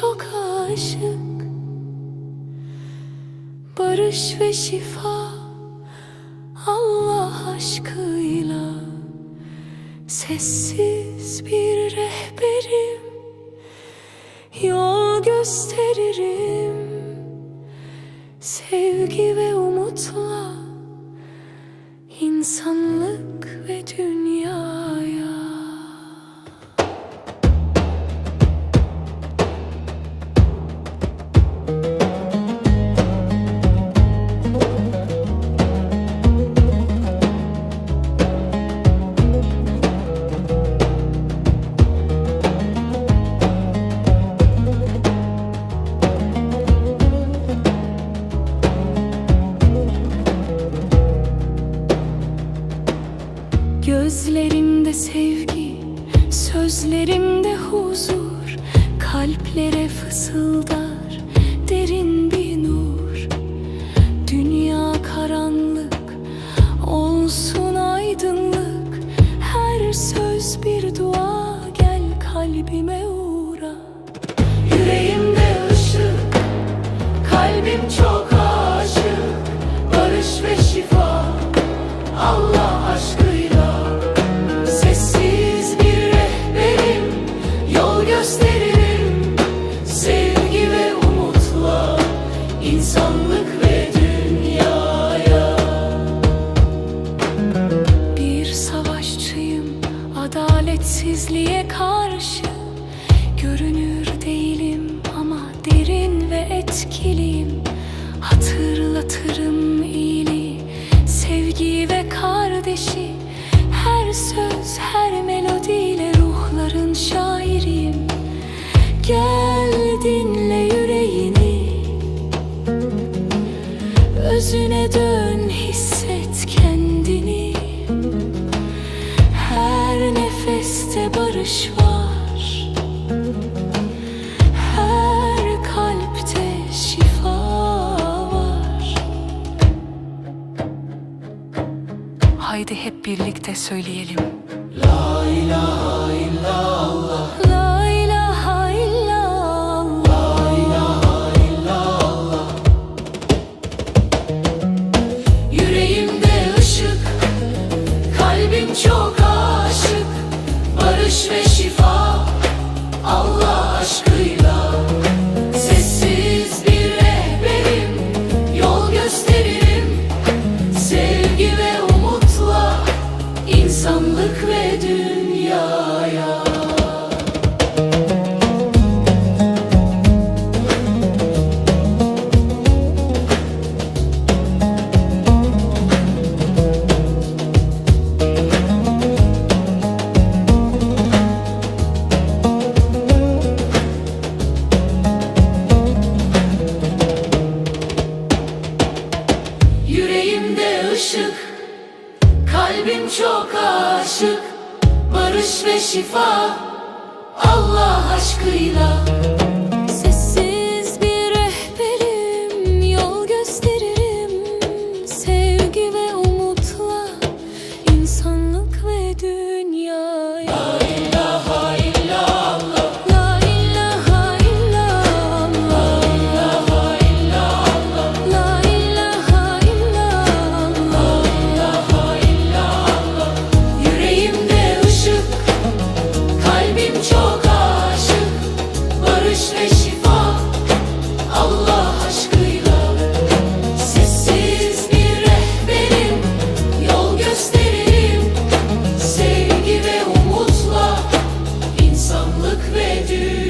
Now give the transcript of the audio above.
çok aşık. Barış ve şifa Allah aşkıyla. Sessiz bir rehberim. Yol gösteririm. Sevgi ve umutla insanlık ve dünyaya sevgi, sözlerimde huzur Kalplere fısıldar derin bir nur. Dünya karanlık, olsun etkiliyim Hatırlatırım iyiliği, sevgiyi ve kardeşi Her söz, her melodiyle ruhların şairiyim. Gel dinle yüreğini. Özüne dön, hisset kendini. Her nefeste barış var Haydi hep birlikte söyleyelim. La ilahe Kalbim çok aşık. Barış ve şifa. Allah aşkıyla you.